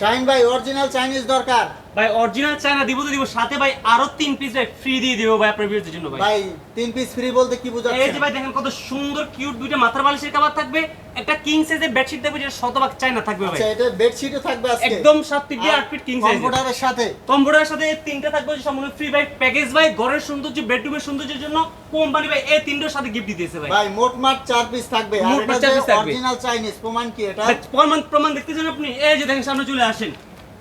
শাহিন ভাই original Chinese দরকার। ভাই অরিজিনাল চায়না দিব তো দিব সাথে ভাই আরও তিন পিস ভাই ফ্রি দিয়ে দিব ভাই আপনার জন্য ভাই। ভাই তিন পিস ফ্রি বলতে কি এই যে ভাই দেখেন কত সুন্দর কিউট দুইটা মাথার বালিশের কভার থাকবে একটা কিং সাইজের বেডশিট থাকবে যেটা শতভাগ চায়না থাকবে ভাই। আচ্ছা এটা বেডশিটও থাকবে আজকে? একদম ফিট দিয়ে আট ফিট কিং সাইজ কম্পিউটারের সাথে? কম্পিউটারের সাথে এই তিনটা থাকবে হচ্ছে সম্পূর্ণ ফ্রি ভাই। প্যাকেজ ভাই ঘরের সৌন্দর্য বেডরুমের সৌন্দর্যের জন্য কোম্পানি ভাই এই তিনটার সাথে গিফট দিতেছে ভাই। ভাই মোট মাঠ চার পিস থাকবে। আর এটা যে। অরিজিনাল চাইনিজ প্রমাণ কি এটা? প্রমাণ প্রমাণ দেখতেছেন আপনি? এই যে দেখেন সামনে চলে আসেন।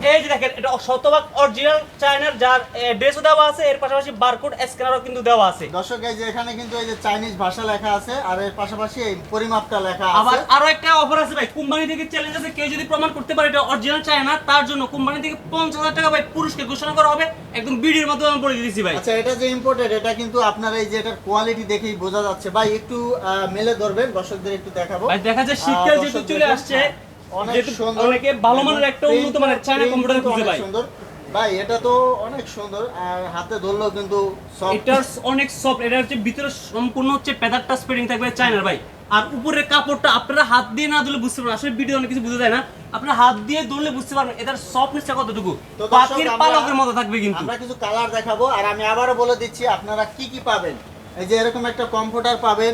এই যে দেখেন এটা শতভাগ অরিজিনাল চায়নার যার ড্রেসও দেওয়া আছে এর পাশাপাশি বারকোড স্ক্যানারও কিন্তু দেওয়া আছে। দর্শক এই যে এখানে কিন্তু এই যে চাইনিজ ভাষা লেখা আছে আর এর পাশাপাশি এই পরিমাপটা লেখা আছে। আবার আরও একটা অফার আছে ভাই কোম্পানি থেকে চ্যালেঞ্জ আছে কেউ যদি প্রমাণ করতে পারে এটা অরিজিনাল চায়না তার জন্য কোম্পানি থেকে পঞ্চাশ হাজার টাকা ভাই পুরস্কার ঘোষণা করা হবে একদম ভিডিওর মাধ্যমে আমি বলে দিয়েছি ভাই। আচ্ছা এটা যে ইম্পোর্টেড এটা কিন্তু আপনার এই যে এটার কোয়ালিটি দেখেই বোঝা যাচ্ছে। ভাই একটু মেলে ধরবেন দর্শকদের একটু দেখাবো। ভাই দেখা যায় শীতকাল যেহেতু চলে আসছে হ্যাঁ, অনেক যেহেতু সুন্দর অনেকে ভালো মানের একটা উন্নত মানের চায়না কম্পিউটার খুঁজে অনেক সুন্দর। ভাই এটা তো অনেক সুন্দর আর হাতে ধরলেও কিন্তু এটা অনেক সফট এটা হচ্ছে ভিতরে সম্পূর্ণ হচ্ছে পেদার টাচ স্প্রেডিং থাকবে চায়নার ভাই। আর উপরের কাপড়টা আপনারা হাত দিয়ে না ধরলে বুঝতে পারবেন আসলে ভিডিও অনেক কিছু বুঝতে যায় না। আপনারা হাত দিয়ে ধরলে বুঝতে পারবেন এটার সফটনেসটা কতটুকু। পাখির পালকের মতো থাকবে কিন্তু। আমরা কিছু কালার দেখাবো আর আমি আবারও বলে দিচ্ছি আপনারা কি কি পাবেন? এই যে এরকম একটা কম্পিউটার পাবেন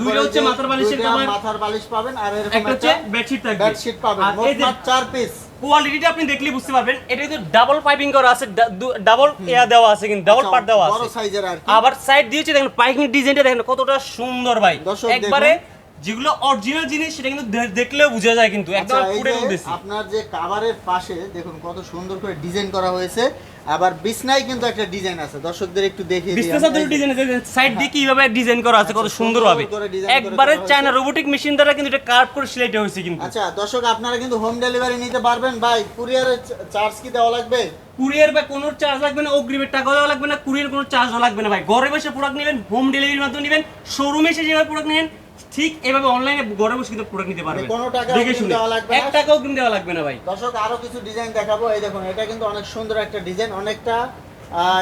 দুইটা হচ্ছে মাথার বালিশের দুইটা মাথার বালিশ পাবেন আর এরকম একটা হচ্ছে বেডশিট থাকবে। বেডশিট পাবেন। মোট এই যে মাঠ চার পিস কোয়ালিটিটা আপনি দেখলে বুঝতে পারবেন এটা কিন্তু ডাবল পাইপিং করা আছে ডাবল এয়া দেওয়া আছে কিন্তু ডাবল পার্ট দেওয়া আচ্ছা, বড় আছে। সাইজের আর আবার সাইড দিয়েছে দেখেন পাইপিং ডিজাইনটা দেখেন কতটা সুন্দর ভাই। একবারে যেগুলো অরিজিনাল জিনিস সেটা কিন্তু দে- দেখলেও বোঝা যায় কিন্তু একদম আচ্ছা, পুরো যে বলতেছি আপনার যে কাভারের পাশে দেখুন কত সুন্দর করে ডিজাইন করা হয়েছে। আবার বিছনায় কিন্তু একটা ডিজাইন আছে দর্শকদের একটু দেখিয়ে দিই যে- ডিজাইন সাইড দিয়ে কীভাবে ডিজাইন করা আছে কত আচ্ছা, সুন্দর ভাবে একবারে চায়না রোবোটিক মেশিন দ্বারা কিন্তু এটা কার্ভ করে সেলাইটা হয়েছে কিন্তু। আচ্ছা দর্শক আপনারা কিন্তু হোম ডেলিভারি নিতে পারবেন। ভাই কুরিয়ারের চার্জ কি দেওয়া লাগবে? কুরিয়ার বা কোনো চার্জ লাগবে না অগ্রিমের টাকা দেওয়া লাগবে না কুরিয়ার কোনো চার্জও লাগবে না ভাই। ঘরে বসে প্রোডাক্ট নেবেন হোম ডেলিভারির মাধ্যমে নেবেন শোরুমে এসে যেভাবে প্রোডাক্ট নেবেন ঠিক এভাবে অনলাইনে ঘরে বসে কিন্তু প্রোডাক্ট নিতে পারবেন কোনো টাকা দেখে শুনে। দেওয়া লাগবে না। এক টাকাও কিন্তু দেওয়া লাগবে না ভাই। দর্শক আরও কিছু ডিজাইন দেখাবো। এই দেখুন এটা কিন্তু অনেক সুন্দর একটা ডিজাইন অনেকটা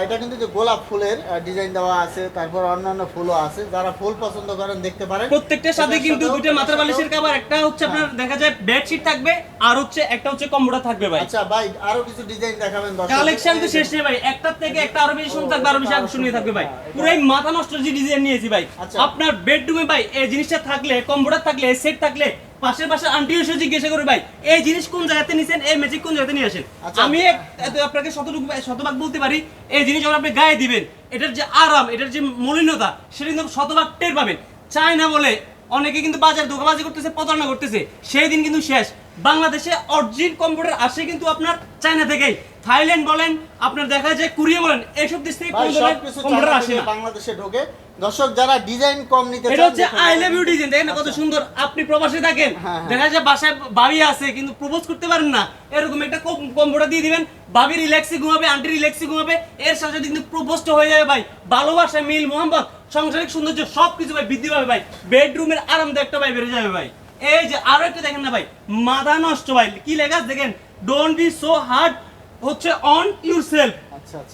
এটা কিন্তু যে গোলাপ ফুলের ডিজাইন দেওয়া আছে তারপর অন্যান্য ফুলও আছে। যারা ফুল পছন্দ করেন দেখতে পারেন। প্রত্যেকটার সাথে কিন্তু দুটো মাথার বালিশের কাবার একটা হচ্ছে আপনার দেখা যায় বেডশিট থাকবে আর হচ্ছে একটা হচ্ছে কম্পিউটার থাকবে ভাই। আচ্ছা ভাই আরও কিছু ডিজাইন দেখাবেন দর্শক কালেকশন তো শেষ নেই ভাই। একটার থেকে একটা আরও বেশি সুন্দর থাকবে আরও বেশি আকর্ষণীয় থাকবে ভাই। পুরো মাথা নষ্ট যে ডিজাইন নিয়েছি ভাই। আচ্ছা। আপনার বেডরুমে ভাই এই জিনিসটা থাকলে কম্পিউটার থাকলে সেট থাকলে পাশের পাশে আন্টি এসে জিজ্ঞাসা করে ভাই এই জিনিস কোন জায়গাতে নিছেন? এই ম্যাজিক কোন জায়গাতে নিয়ে আসেন? আচ্ছা। আমি আপনাকে শতটুকু শতভাগ বলতে পারি এই জিনিস যখন আপনি গায়ে দিবেন এটার যে আরাম এটার যে মলিনতা সেটা কিন্তু শতভাগ টের পাবেন। চায় না বলে অনেকে কিন্তু বাজার ধোকাবাজি করতেছে প্রতারণা করতেছে সেই দিন কিন্তু শেষ। বাংলাদেশে অরিজিন কম্পিউটার আসে কিন্তু আপনার চায়না থেকেই। থাইল্যান্ড বলেন আপনার দেখা যায় কোরিয়া বলেন এইসব দেশ থেকে ধরনের আসে না। বাংলাদেশে ঢোকে। দর্শক যারা ডিজাইন কম নিতে এটা হচ্ছে আই লাভ ইউ ডিজাইন দেখেন কত আচ্ছা। সুন্দর। আপনি প্রবাসে থাকেন হ্যাঁ, হ্যাঁ। দেখা যায় বাসায় ভাবি আছে কিন্তু প্রপোজ করতে পারেন না। এরকম একটা দিয়ে দিবেন ভাবি রিল্যাক্সে ঘুমাবে আন্টি রিল্যাক্সে ঘুমাবে এর সাথে কিন্তু হয়ে যাবে ভাই। ভালোবাসা মিল মোহাম্মদ সাংসারিক সৌন্দর্য সবকিছু ভাই বৃদ্ধি পাবে ভাই। বেডরুমের আরামদায়কটা ভাই বেড়ে যাবে ভাই। এই যে আরও একটা দেখেন না ভাই মাথা নষ্ট ভাই। কি লেখা দেখেন? ডোন্ট বি সো হার্ড হচ্ছে অন ইউর সেলফ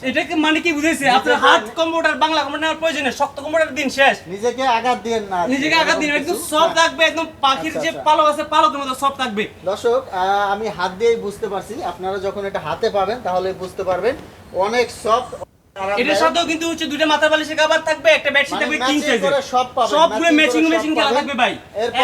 এটাকে মানে কি বুঝেছে? আপনার হাত কম্পিউটার বাংলা কম্পিউটার নেওয়ার প্রয়োজন শক্ত কম্পিউটার দিন শেষ। নিজেকে আঘাত দিন না নিজেকে আঘাত দিন একদম সব সফট। থাকবে একদম পাখির আচ্ছা, যে আচ্ছা। পালক আছে পালকের মতো সফট থাকবে। দর্শক আহ, আমি হাত দিয়েই বুঝতে পারছি আপনারা যখন এটা হাতে পাবেন তাহলে বুঝতে পারবেন অনেক সফট এটার সাথেও কিন্তু হচ্ছে দুইটা মাথার বালিশের কভার থাকবে একটা বেডশিট মানে থাকবে কিং সাইজের সবগুলো ম্যাচিং ম্যাচিং খেলা থাকবে ভাই।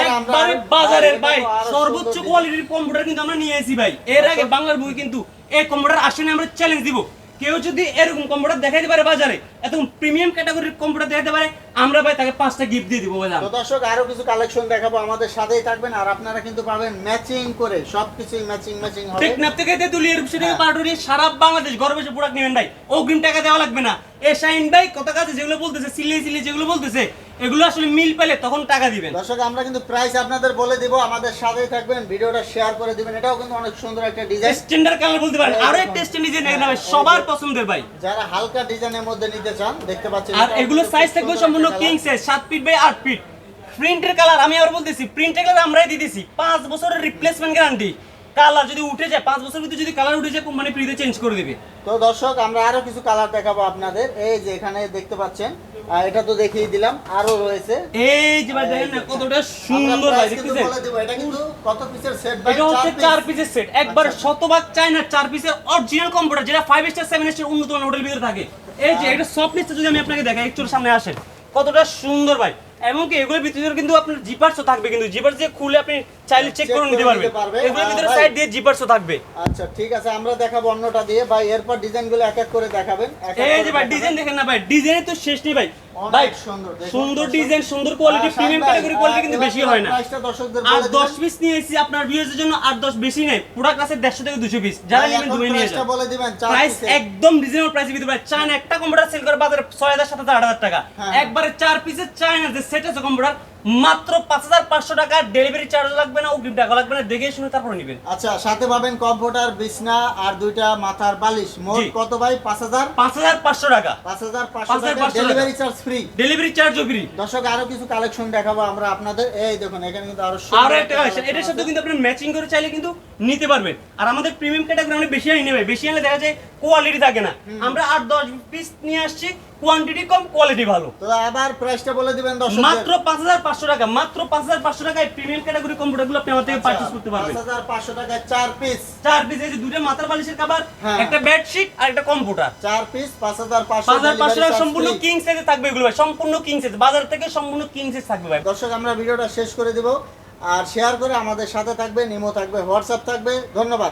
একবারে বাজারের ভাই সর্বোচ্চ কোয়ালিটির কম্পিউটার কিন্তু আমরা নিয়ে এসেছি ভাই। এর আগে বাংলার বই কিন্তু এই কম্পিউটার আসেনি আমরা চ্যালেঞ্জ দিব। কেউ যদি এরকম কম্পিউটার দেখাইতে পারে বাজারে এত প্রিমিয়াম ক্যাটাগরির কম্পিউটার দেখাতে পারে আমরা ভাই তাকে পাঁচটা গিফট দিয়ে দিব তো দর্শক আরও কিছু কালেকশন দেখাবো আমাদের সাথেই থাকবেন আর আপনারা কিন্তু পাবেন ম্যাচিং করে সবকিছু ম্যাচিং ম্যাচিং হবে। টেকনাফ থেকে তেতুলিয়া রূপসী থেকে। পাটুরি সারা বাংলাদেশ ঘরে বসে প্রোডাক্ট নেবেন ভাই। অগ্রিম টাকা দেওয়া লাগবে না। এ শাইন ভাই কত কাছে যেগুলো বলতেছে সিলিয়ে সিলিয়ে যেগুলো বলতেছে এগুলো আসলে মিল পেলে তখন টাকা দিবেন। দর্শক আমরা কিন্তু প্রাইস আপনাদের বলে দিব আমাদের সাথেই থাকবেন ভিডিওটা শেয়ার করে দিবেন। এটাও কিন্তু অনেক সুন্দর একটা ডিজাইন স্ট্যান্ডার্ড কালার বলতে পারেন। আরও একটা স্ট্যান্ড ডিজাইন এখানে সবার পছন্দের ভাই। যারা হালকা ডিজাইনের মধ্যে নিতে চান দেখতে পাচ্ছেন আর এগুলো সাইজ থাকবে সম্পূর্ণ কিং সাইজ সাত ফিট বাই আট ফিট প্রিন্টের কালার আমি আবার বলতেছি প্রিন্টের কালার আমরাই দিতেছি। পাঁচ বছরের রিপ্লেসমেন্ট গ্যারান্টি কালার যদি উঠে যায় পাঁচ বছরের ভিতরে যদি কালার উঠে যায় কোম্পানি ফ্রিতে চেঞ্জ করে দিবে। তো দর্শক আমরা আরও কিছু কালার দেখাবো আপনাদের। এই যে এখানে দেখতে পাচ্ছেন এটা তো দেখিয়ে দিলাম আরও রয়েছে। এই যে ভাই দেখেন না কতটা সুন্দর ভাই দেখতেছেন? এটা কিন্তু কত পিসের সেট ভাই? এটা হচ্ছে চার পিসের সেট একবার। শতভাগ চায়নার চার পিসের অরিজিনাল কম্পিউটার যেটা ফাইভ স্টার সেভেন স্টার উন্নত মানের হোটেল ভিতরে থাকে। এই যে এটা সফটনেসটা যদি আমি আপনাকে দেখাই একটু সামনে আসেন। কতটা সুন্দর ভাই। এমনকি এগুলোর ভিতরে কিন্তু আপনার জিপার্সও থাকবে কিন্তু। জিপার্স দিয়ে খুলে আপনি চাইলে চেক করে নিতে পারবে। এগুলোর ভিতরে সাইড দিয়ে জিপার্সও থাকবে। আচ্ছা ঠিক আছে আমরা দেখাবো অন্যটা দিয়ে। ভাই এরপর ডিজাইনগুলো এক এক করে দেখাবেন। এই যে ভাই ডিজাইন দেখেন না ভাই ডিজাইনের তো শেষ নেই ভাই। ভাই সুন্দর, সুন্দর ডিজাইন সুন্দর কোয়ালিটি প্রিমিয়াম ক্যাটাগরি কোয়ালিটি কিন্তু বেশি হয় না। আর বলে দশ দিবেন। পিস নিয়ে এসেছি আপনার ভিউয়ার্সের জন্য আর দশ বেশি নেই। পুরা কাছে দেড়শো থেকে দুশো পিস যারা নেবেন নিয়ে যান। বলে দিবেন প্রাইস একদম রিজনেবল ভিতরে চায়না একটা কম্পিউটার সেল করে বাজারে ছয় হাজার সাত হাজার আট হাজার টাকা। হ্যাঁ। একবারে চার পিসের চায়না যে সেট আছে কম্পিউটার মাত্র পাঁচ হাজার পাঁচশো টাকা ডেলিভারি চার্জ লাগবে না অগ্রিম টাকা লাগবে না দেখে শুনে তারপরে নেবেন। আচ্ছা সাথে পাবেন কম্পিউটার বিছনা আর দুইটা মাথার বালিশ। মোট কত ভাই? পাঁচ হাজার? পাঁচ হাজার পাঁচশো টাকা। পাঁচ হাজার পাঁচশো টাকা। ডেলিভারি চার্জ ফ্রি ডেলিভারি চার্জও ফ্রি দর্শক আরও কিছু কালেকশন দেখাবো আমরা আপনাদের। এই দেখুন এখানে কিন্তু আরও আরও একটা কালেকশন এটার সাথে কিন্তু আপনি ম্যাচিং করে চাইলে কিন্তু নিতে পারবেন। আর আমাদের প্রিমিয়াম ক্যাটাগরি অনেক বেশি আনি নেবে। বেশি আনলে দেখা যায় কোয়ালিটি থাকে না। আমরা আট দশ পিস নিয়ে আসছি। কোয়ান্টিটি কম কোয়ালিটি ভালো। তো আবার প্রাইসটা বলে দিবেন দর্শক মাত্র পাঁচ হাজার পাঁচশো টাকা মাত্র পাঁচ হাজার পাঁচশো টাকায় প্রিমিয়াম ক্যাটাগরি কম্পিউটারগুলো আপনি আমার থেকে আচ্ছা, পারচেস করতে পারবেন। পাঁচ হাজার পাঁচশো টাকায় চার পিস চার পিস এই যে দুটো মাথার বালিশের কাবার হ্যাঁ। একটা বেডশিট আর একটা কম্পিউটার চার পিস পাঁচ হাজার পাঁচ পাঁচশো হাজার পাঁচশো টাকা সম্পূর্ণ কিং সাইজে থাকবে এগুলো ভাই সম্পূর্ণ কিং সাইজ বাজার থেকে সম্পূর্ণ কিং সাইজ থাকবে ভাই। দর্শক আমরা ভিডিওটা শেষ করে দিব। আর শেয়ার করে আমাদের সাথে থাকবে নিমো থাকবে হোয়াটসঅ্যাপ থাকবে। ধন্যবাদ।